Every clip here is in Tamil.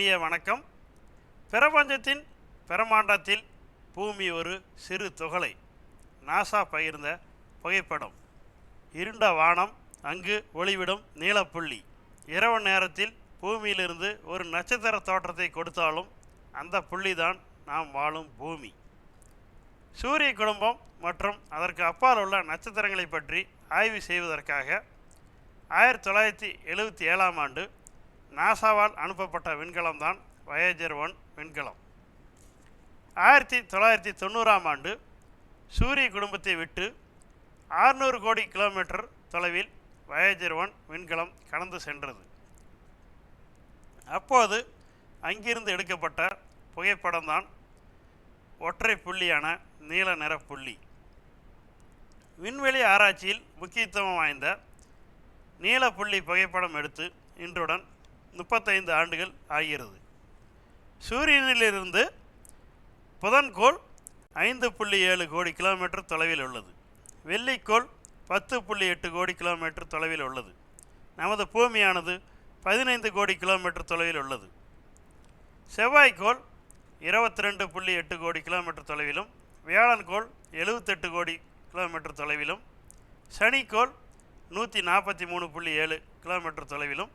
இனிய வணக்கம். பிரபஞ்சத்தின் பிரமாண்டத்தில் பூமி ஒரு சிறு துகளை நாசா பகிர்ந்த புகைப்படம். இருண்ட வானம் அங்கு ஒளிவிடும் நீலப்புள்ளி. இரவு நேரத்தில் பூமியிலிருந்து ஒரு நட்சத்திர தோற்றத்தை கொடுத்தாலும் அந்த புள்ளிதான் நாம் வாழும் பூமி. சூரிய குடும்பம் மற்றும் அதற்கு அப்பால் உள்ள நட்சத்திரங்களை பற்றி ஆய்வு செய்வதற்காக ஆயிரத்தி தொள்ளாயிரத்தி எழுபத்தி ஏழாம் ஆண்டு நாசாவால் அனுப்பப்பட்ட விண்கலம்தான் வயேஜர் ஒன் விண்கலம். ஆயிரத்தி தொள்ளாயிரத்தி தொண்ணூறாம் ஆண்டு சூரிய குடும்பத்தை விட்டு ஆறுநூறு கோடி கிலோமீட்டர் தொலைவில் வயேஜர் ஒன் விண்கலம் கடந்து சென்றது. அப்போது அங்கிருந்து எடுக்கப்பட்ட புகைப்படம்தான் ஒற்றை புள்ளியான நீல நிற புள்ளி. விண்வெளி ஆராய்ச்சியில் முக்கியத்துவம் வாய்ந்த நீல புள்ளி புகைப்படம் எடுத்து இன்றுடன் முப்பத்தைந்து ஆண்டுகள் ஆகிறது. சூரியனிலிருந்து புதன்கோள் ஐந்து புள்ளி ஏழு கோடி கிலோமீட்டர் தொலைவில் உள்ளது. வெள்ளிக்கோள் பத்து புள்ளி எட்டு கோடி கிலோமீட்டர் தொலைவில் உள்ளது. நமது பூமியானது பதினைந்து கோடி கிலோமீட்டர் தொலைவில் உள்ளது. செவ்வாய்க்கோள் இருபத்தி ரெண்டு புள்ளி எட்டு கோடி கிலோமீட்டர் தொலைவிலும் வியாழன்கோள் எழுபத்தெட்டு கோடி கிலோமீட்டர் தொலைவிலும் சனிக்கோள் நூற்றி நாற்பத்தி மூணு புள்ளி ஏழு கிலோமீட்டர் தொலைவிலும்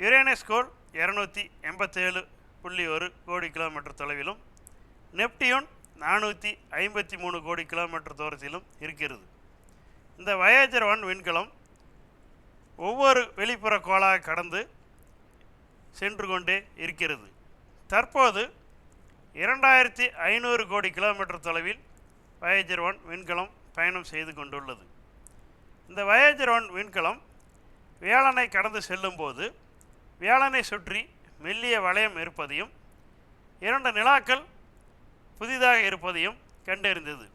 யுரேனஸ் கோல் இரநூத்தி எண்பத்தேழு புள்ளி ஒரு கோடி கிலோமீட்டர் தொலைவிலும் நெப்டியூன் நானூற்றி ஐம்பத்தி மூணு கோடி கிலோமீட்டர் தூரத்திலும் இருக்கிறது. இந்த வயேஜர் ஒன் விண்கலம் ஒவ்வொரு வெளிப்புற கோளாக கடந்து சென்று கொண்டே இருக்கிறது. தற்போது இரண்டாயிரத்தி ஐநூறு கோடி கிலோமீட்டர் தொலைவில் வயேஜர் ஒன் விண்கலம் பயணம் செய்து கொண்டுள்ளது. இந்த வயேஜர் ஒன் விண்கலம் வியாழனை கடந்து செல்லும்போது வியாழனை சுற்றி மெல்லிய வளையம் இருப்பதையும் இரண்டு நிலாக்கள் புதிதாக இருப்பதையும் கண்டறிந்தது.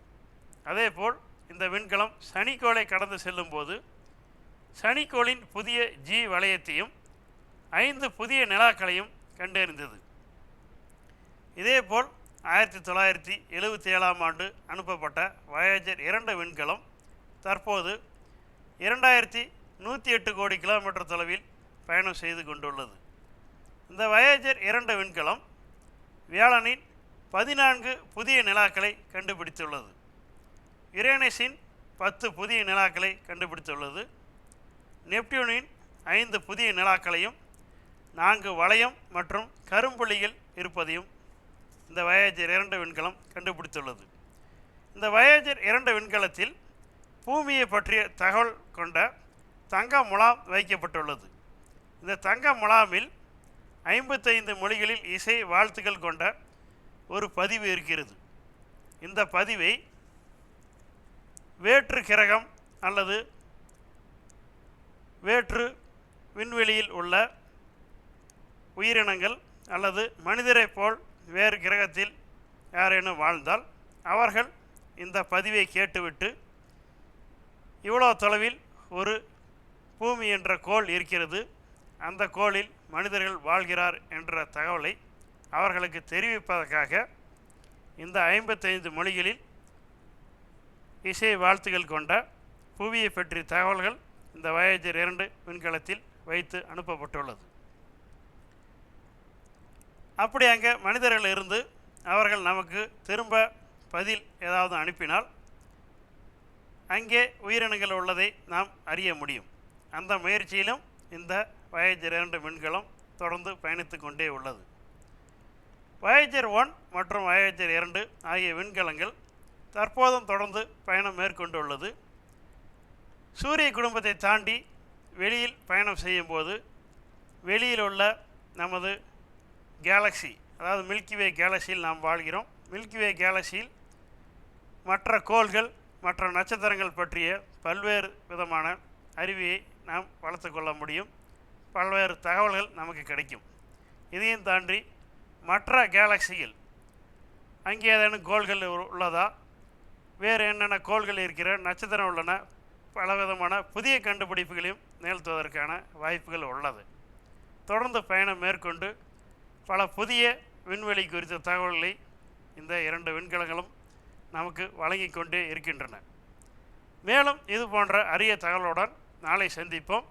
அதேபோல் இந்த விண்கலம் சனிக்கோளை கடந்து செல்லும்போது சனிக்கோளின் புதிய ஜி வளையத்தையும் ஐந்து புதிய நிலாக்களையும் கண்டறிந்தது. இதேபோல் ஆயிரத்தி தொள்ளாயிரத்தி எழுபத்தி ஏழாம் ஆண்டு அனுப்பப்பட்ட வயேஜர் இரண்டு விண்கலம் தற்போது இரண்டாயிரத்தி நூற்றி எட்டு கோடி கிலோமீட்டர் தொலைவில் பயணம் செய்து கொண்டுள்ளது. இந்த வயேஜர் இரண்டு விண்கலம் வியாழனின் பதினான்கு புதிய நிலாக்களை கண்டுபிடித்துள்ளது. யுரேனஸின் பத்து புதிய நிலாக்களை கண்டுபிடித்துள்ளது. நெப்டியூனின் ஐந்து புதிய நிலாக்களையும் நான்கு வளையம் மற்றும் கரும்புள்ளிகள் இருப்பதையும் இந்த வயேஜர் இரண்டு விண்கலம் கண்டுபிடித்துள்ளது. இந்த வயேஜர் இரண்டு விண்கலத்தில் பூமியை பற்றிய தகவல் கொண்ட தங்க முலாம் வைக்கப்பட்டுள்ளது. இந்த தங்க முலாமில் ஐம்பத்தைந்து மொழிகளில் இசை வாழ்த்துக்கள் கொண்ட ஒரு பதிவு இருக்கிறது. இந்த பதிவை வேற்று கிரகம் அல்லது வேற்று விண்வெளியில் உள்ள உயிரினங்கள் அல்லது மனிதரைப் போல் வேறு கிரகத்தில் யாரேனும் வாழ்ந்தால் அவர்கள் இந்த பதிவை கேட்டுவிட்டு இவ்வளோ தொலைவில் ஒரு பூமி என்ற கோள் இருக்கிறது. அந்த கோளில் மனிதர்கள் வாழ்கிறார் என்ற தகவலை அவர்களுக்கு தெரிவிப்பதற்காக இந்த ஐம்பத்தைந்து மொழிகளில் இசை வாழ்த்துகள் கொண்ட புவியை பற்றிய தகவல்கள் இந்த வயேஜர் இரண்டு விண்கலத்தில் வைத்து அனுப்பப்பட்டுள்ளது. அப்படி அங்கே மனிதர்கள் இருந்து அவர்கள் நமக்கு திரும்ப பதில் ஏதாவது அனுப்பினால் அங்கே உயிரினங்கள் உள்ளதை நாம் அறிய முடியும். அந்த முயற்சியிலும் இந்த வயேஜர் இரண்டு விண்கலம் தொடர்ந்து பயணித்து கொண்டே உள்ளது. வயேஜர் ஒன் மற்றும் வயேஜர் இரண்டு ஆகிய விண்கலங்கள் தற்போதும் தொடர்ந்து பயணம் மேற்கொண்டுள்ளது. சூரிய குடும்பத்தை தாண்டி வெளியில் பயணம் செய்யும்போது வெளியில் உள்ள நமது கேலக்ஸி அதாவது மில்கிவே கேலக்சியில் நாம் வாழ்கிறோம். மில்கிவே கேலக்சியில் மற்ற கோள்கள் மற்ற நட்சத்திரங்கள் பற்றிய பல்வேறு விதமான அறிவியை நாம் வளர்த்து கொள்ள முடியும். பல்வேறு தகவல்கள் நமக்கு கிடைக்கும். இதையும் தாண்டி மற்ற கேலக்சியில் அங்கே ஏதேனும் கோள்கள் உள்ளதா? வேறு என்னென்ன கோள்கள் இருக்கிற நட்சத்திரம் உள்ளன? பலவிதமான புதிய கண்டுபிடிப்புகளையும் நிகழ்த்துவதற்கான வாய்ப்புகள் உள்ளது. தொடர்ந்து பயணம் மேற்கொண்டு பல புதிய விண்வெளி குறித்த தகவல்களை இந்த இரண்டு விண்கலங்களும் நமக்கு வழங்கிக் கொண்டே இருக்கின்றன. மேலும் இது போன்ற அரிய தகவலுடன் நாளை சந்திப்போம்.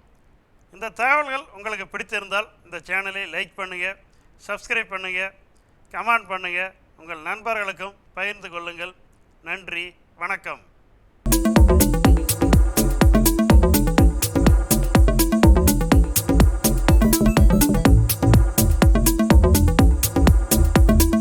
இந்த தகவல்கள் உங்களுக்கு பிடித்திருந்தால் இந்த சேனலை லைக் பண்ணுங்கள் சப்ஸ்கிரைப் பண்ணுங்கள் கமெண்ட் பண்ணுங்கள் உங்கள் நண்பர்களுக்கும் பகிர்ந்து கொள்ளுங்கள். நன்றி வணக்கம்.